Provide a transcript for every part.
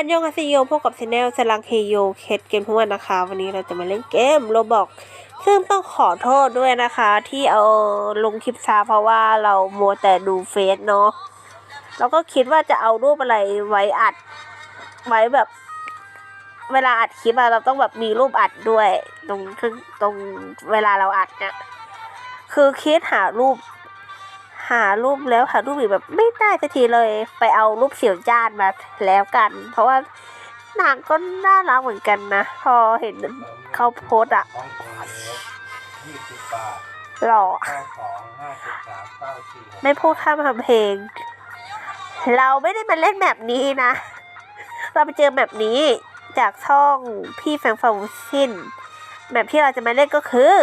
อันยองอาซิโยพบกับชแนลสลังเฮโยเคสเกมทุกวันนะคะ วันนี้เราจะมาเล่นเกมโรบอกซึ่งต้องขอโทษด้วยนะคะ ที่เอาลงคลิปช้าเพราะว่าเรามัวแต่ดูเฟซเนาะเราก็คิดว่าจะเอารูปอะไรไว้อัด ไว้แบบ เวลาอัดคลิปอะเราต้องแบบมีรูปอัดด้วย ตรงตรงตรงเวลาเราอัดเนี่ยคือคิดหารูป หารูปแล้วหารูปอีกแบบไม่ได้สักทีเลยไปเอารูปเสี่ยวจ้านมาแล้วกัน เพราะว่านางก็น่ารักเหมือนกันนะ พอเห็นเขาโพสอะหล่อกไม่พูดข้ามทำเพลง เราไม่ได้มาเล่นแบบนี้นะ เราไปเจอแบบนี้จากช่องพี่แฟงฟาวชินแบบที่เราจะมาเล่นก็คือ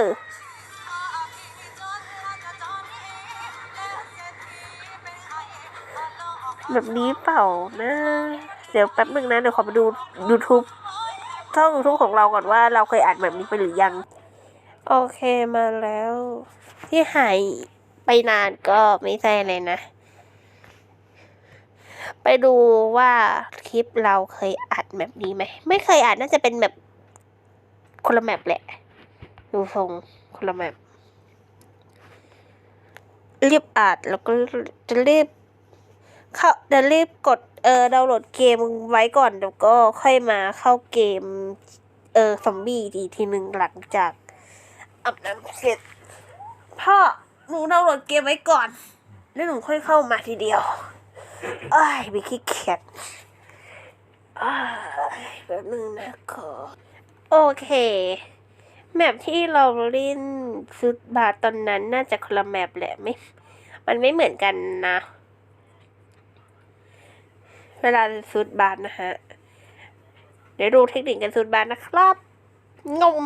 แบบนี้เปล่านะ เดี๋ยวแป๊บนึงนะเดี๋ยวขอไปดู YouTube ช่อง YouTube ของเราก่อนว่าเราเคยอ่านแบบนี้ไปหรือยัง โอเคมาแล้ว ที่หายไปนานก็ไม่ใช่เลยนะ ไปดูว่าคลิปเราเคยอัดแบบนี้ไหม ไม่เคยอัดน่าจะเป็นแบบคนละแมปแหละ ดูทรงคนละแมปรีบอัดแล้วก็จะรีบ เข้าเดี๋ยวรีบกดเออดาวน์โหลดเกมไว้ก่อนแล้วก็ค่อยมาเข้าเกม เออซอมบี้อีกทีหนึ่งหลังจากอาบน้ำเสร็จพ่อหนูดาวน์โหลดเกมไว้ก่อนแล้วหนูค่อยเข้ามาทีเดียวเอ้ยมีขี้เกียจเอ้ยแบบนึงนะขอโอเคแมปที่เราเล่นซุดบาตอนนั้นน่าจะคนละแมปแหละไม่ มันไม่เหมือนกันนะ วลาซูดบานนะฮะ เดี๋ยวดูเทคนิคการซูดบานนะครับ งม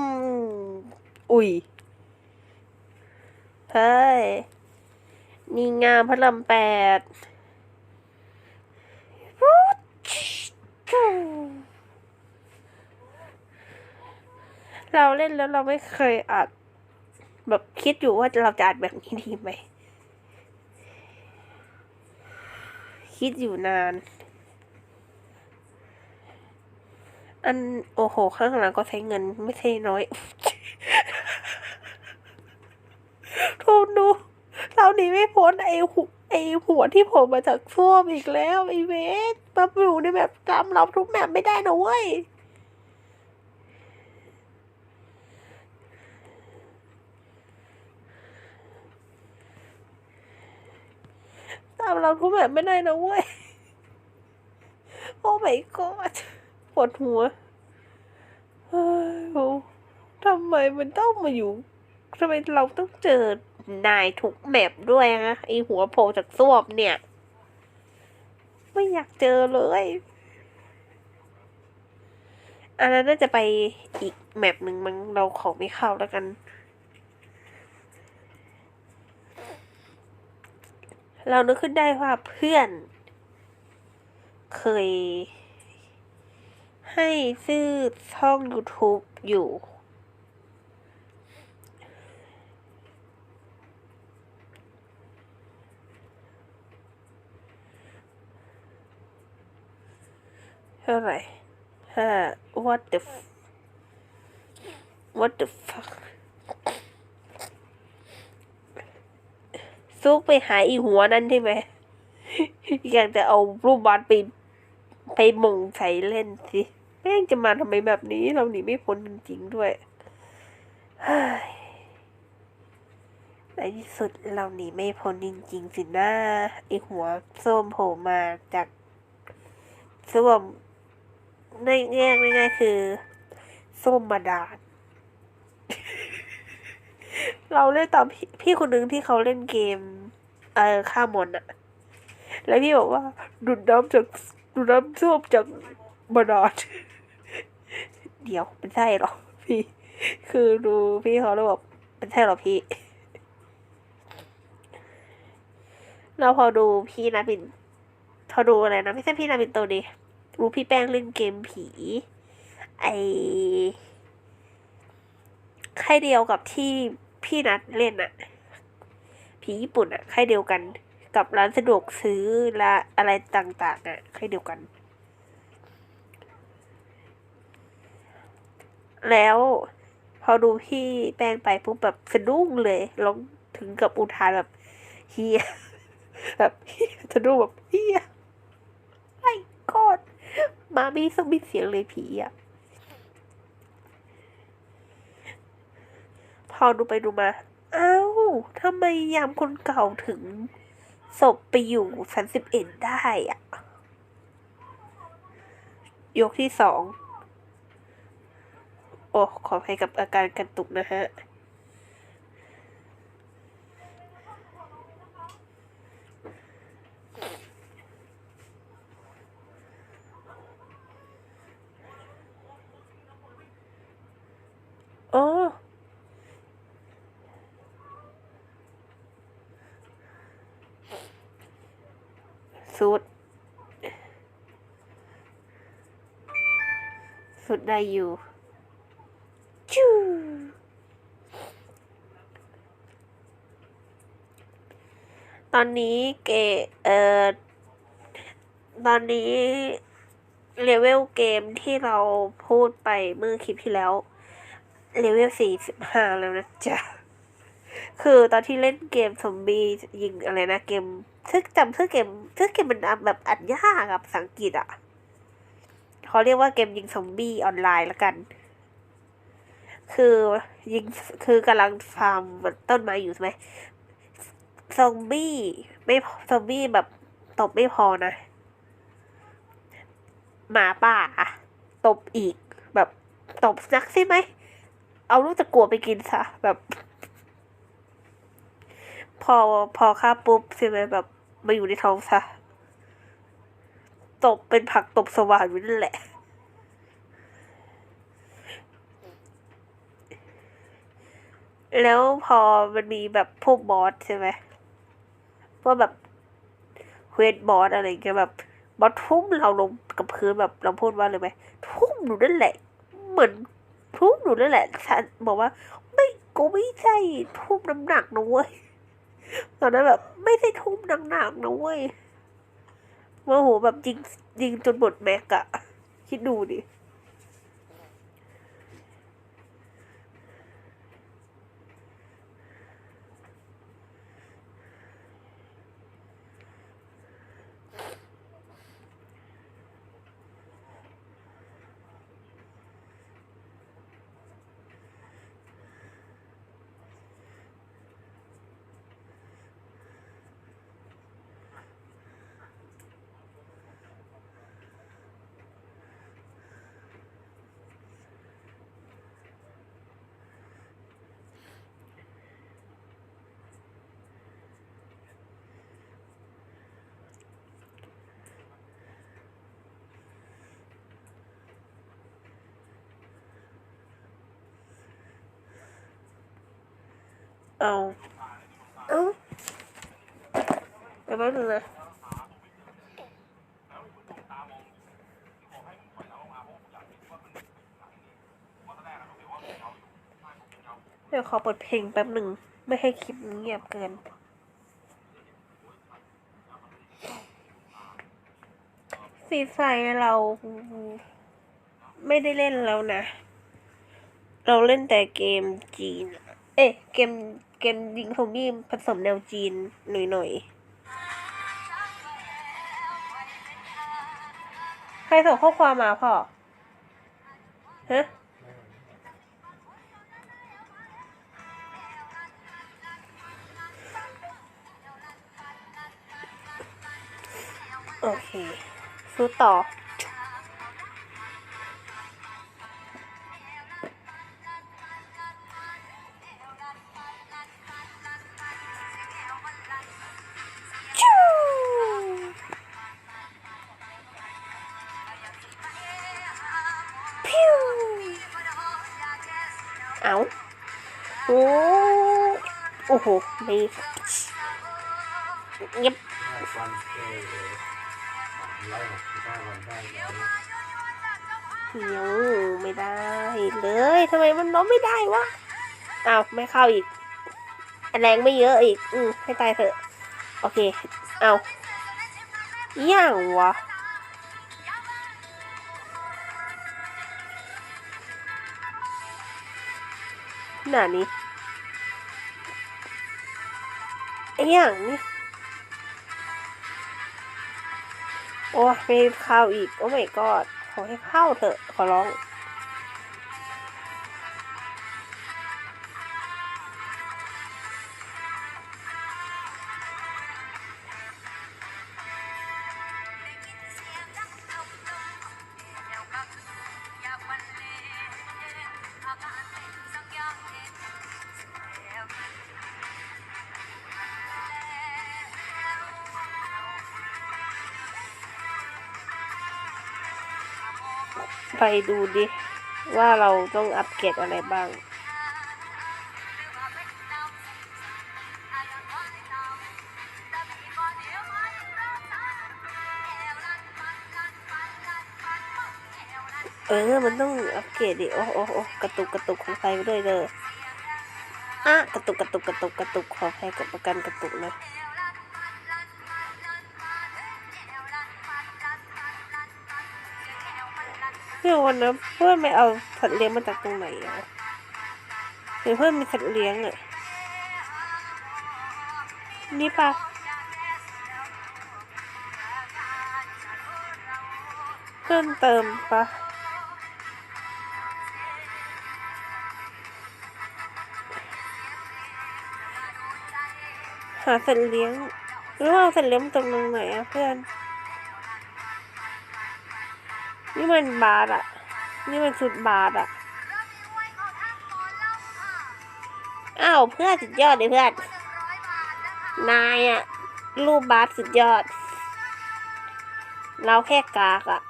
อุ้ย เฮ้ย นี่งามพระลำแปดเราเล่นแล้วเราไม่เคยอัด แบบคิดอยู่ว่าเราจะอัดแบบนี้ดีไหม คิดอยู่นาน อันโอ้โห ข้างหลังก็ใช้เงินไม่ใช่น้อยโทษดูเราหนีไม่พ้นไอ้หัวไอ้หัวที่ผมมาจากส้วมอีกแล้วไอ้เวสมาอยู่ในแบบจำเราทุกแบบไม่ได้นะเว้ยตามเราทุกแบบไม่ได้นะเว้ย โอ้ my god ปวดหัวทำไมมันต้องมาอยู่ทำไมเราต้องเจอนายทุกแมปด้วยนะไอหัวโผล่จากส้วมเนี่ย ไม่อยากเจอเลยอันนั้นน่าจะไปอีกแมปหนึ่งมั้งเราขอไม่เข้าแล้วกัน เรานึกขึ้นได้ว่าเพื่อน เคย ให้ชื่อช่อง YouTube อยู่ เท่าไหร่ห้า what the what the fuck ซุกไปหาอีหัวนั่นใช่ไหม อยากจะเอารูปบอสไปไปมงใส่เล่นสิ แม่งจะมาทำไมแบบนี้ เราหนีไม่พ้นจริงๆด้วยเฮ้ยในที่สุดเราหนีไม่พ้นจริงๆสินะไอหัวส้มโผล่มาจากส้วมในแง่ง่ายๆคือส้มมาดานเราเล่นตามพี่พี่คนหนึ่งที่เขาเล่นเกม เออฆ่ามอนอะแล้วพี่บอกว่าดูดน้ำจากดูดน้ำส้มจากมาดาน เดี๋ยวไม่ใช่หรอพี่ คือดูพี่เขาแล้วแบอกไม่ใช่หรอพี่ เราพอดูพี่นะบินพอดูอะไรนะไม่ใช่พี่นาบินโตดิดูพี่แป้งเล่นเกมผี ไอค่ายเดียวกับที่พี่นัดเล่นอะผีญี่ปุ่นอะค่ายเดียวกัน กับร้านสะดวกซื้อและอะไรต่างๆอะค่ายเดียวกัน แล้ว พอดูพี่แป้งไปปุ๊บแบบสะดุ้งเลยร้องถึงกับอุทานแบบเฮียแบบเฮียสะดุ้งแบบเฮียไอ้กอดมาม่ส่งมีเสียงเลยผีอะ พอดูไปดูมาเอ้าทำไมยามคนเก่าถึงศพไปอยู่ชั้นสิบเอ็ดได้อะ ยกที่สอง โอ้ขออภัยกับอาการกระตุกนะฮะโอ้สุด สุดได้อยู่จู ตอนนี้เกเอ่อตอนนี้เลเวลเกมที่เราพูดไปเมื่อคลิปที่แล้วเลเวลสี่สิบห้าแล้วนะจ๊ะ คือตอนที่เล่นเกมซอมบี้ยิงอะไรนะ เกมชื่อจำชื่อเกมชื่อเกมมันแบบอัดยากอะภาษาอังกฤษอะเขาเรียกว่าเกมยิงซอมบี้ออนไลน์ละกัน คือยิงคือกำลังฟาร์มต้นไม้อยู่ใช่ไหม ซอมบี้ไม่ซอมบี้แบบตบไม่พอนะ หมาป่าตบอีกแบบตบนักใช่ไหม เอาลูกตะกัวไปกินซะแบบ พอพอฆ่าปุ๊บใช่ไหมแบบมาอยู่ในท้องซะตบเป็นผักตบสว่านอยู่นั่นแหละแล้วพอมันมีแบบพวกบอสใช่ไหม พวกแบบเวสบอสอะไรอย่างเงี้ยแบบบอสทุ่มเราลงกับพื้นแบบเราพูดว่าเลยไหมทุ่มหนูนั่นแหละ เหมือนทุ่มหนูนั่นแหละฉันบอกว่า ไม่กูไม่ใช่ทุ่มน้ำหนักนะเว้ยตอนนั้นแบบ ไม่ใช่ทุ่มหนักนะเว้ยโมโหแบบยิงยิงจนหมดแม็กอะคิดดูดิ เอาเอาไปแป๊บนึงนะเดี๋ยวขอเปิดเพลงแป๊บหนึ่ง ไม่ให้คลิปเงียบเกิน สีไฟเราไม่ได้เล่นแล้วนะ เราเล่นแต่เกมจีน อ๊ะเกมเกมยิงซอมบี้ผสมแนวจีนหน่อยๆใครส่งข้อความมาพ่อฮะโอเคสู้ต่อ โหไม่เงียบห้าวันเยหกสิบห้าวันได้แล้วเหียวไม่ได้เลยทำไมมันล้มไม่ได้วะอ้าวไม่เข้าอีกแรงไม่เยอะอีก อืมให้ตายเถอะ โอเค เอาย่างวะหน้านี้ อ้อย่างนี่โอ้ยไม่เข้าอีก โอ้ไม่กอดขอให้เข้าเถอะ ขอร้อง ไปดูดิ ว่าเราต้องอัปเกรดอะไรบ้าง เออ มันต้องอัปเกรดดิ โอ้โอ้โอ้กระตุกกระตุกของไฟไปด้วยเลยอะกระตุกกระตุกกระตุกกระตุกขอแพ้กับประกันกระตุกนะ เดี๋ยววันนะเพื่อนไม่เอาสัตว์เลี้ยงมาจากตรงไหนอะหรือเพื่อนมีสัตว์เลี้ยงอะนี่ปะเพิ่มเติมปะหาสัตว์เลี้ยงหรือว่าเอาสัตว์เลี้ยงมาจากตรงไหนอะเพื่อน มันบาร์อะนี่มันสุดบาร์อะอ้าวเพื่อนสุดยอดเลยเพื่อน นายอะรูปบาร์สุดยอด เราแค่กากอะ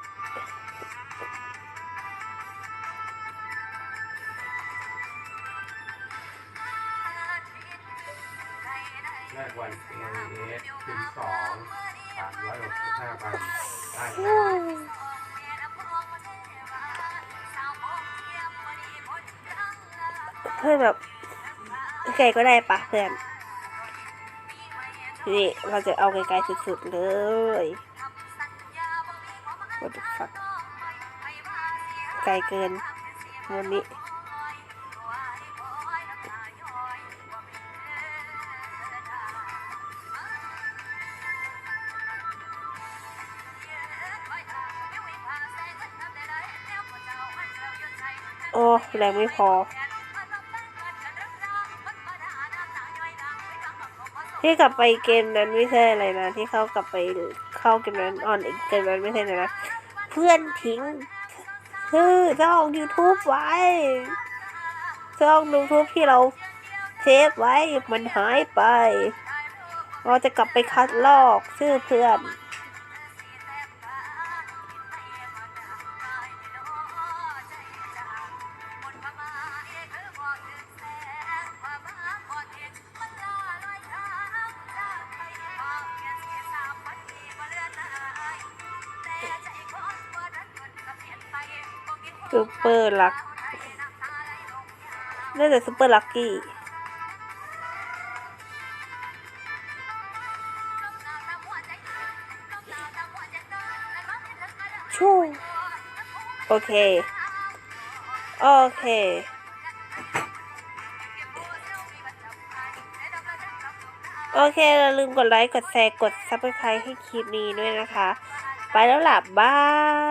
เพื่อนแบบไกลก็ได้ปะเพื่อนนี่เราจะเอาไกลๆสุดๆเลย What the fuck ไกลเกินวันนี้โอ้ แรงไม่พอ ที่กลับไปเกมนั้นไม่ใช่อะไรนะ ที่เข้ากลับไปเข้าเกมนั้นออนอีกเกมนั้นไม่ใช่นะ เพื่อนทิ้งชื่อช่อง YouTube ไว้ช่อง YouTube ที่เราเซฟไว้มันหายไป เราจะกลับไปคัดลอกชื่อเพื่อน เปอร์ลักน่าจะซูเปอร์ลักกี้ชูโอเค โอเค โอเคอย่าลืมกดไลค์ กดแชร์ กดซับสไครต์ให้คลิปนี้ด้วยนะคะ ไปแล้วหล่ะบาย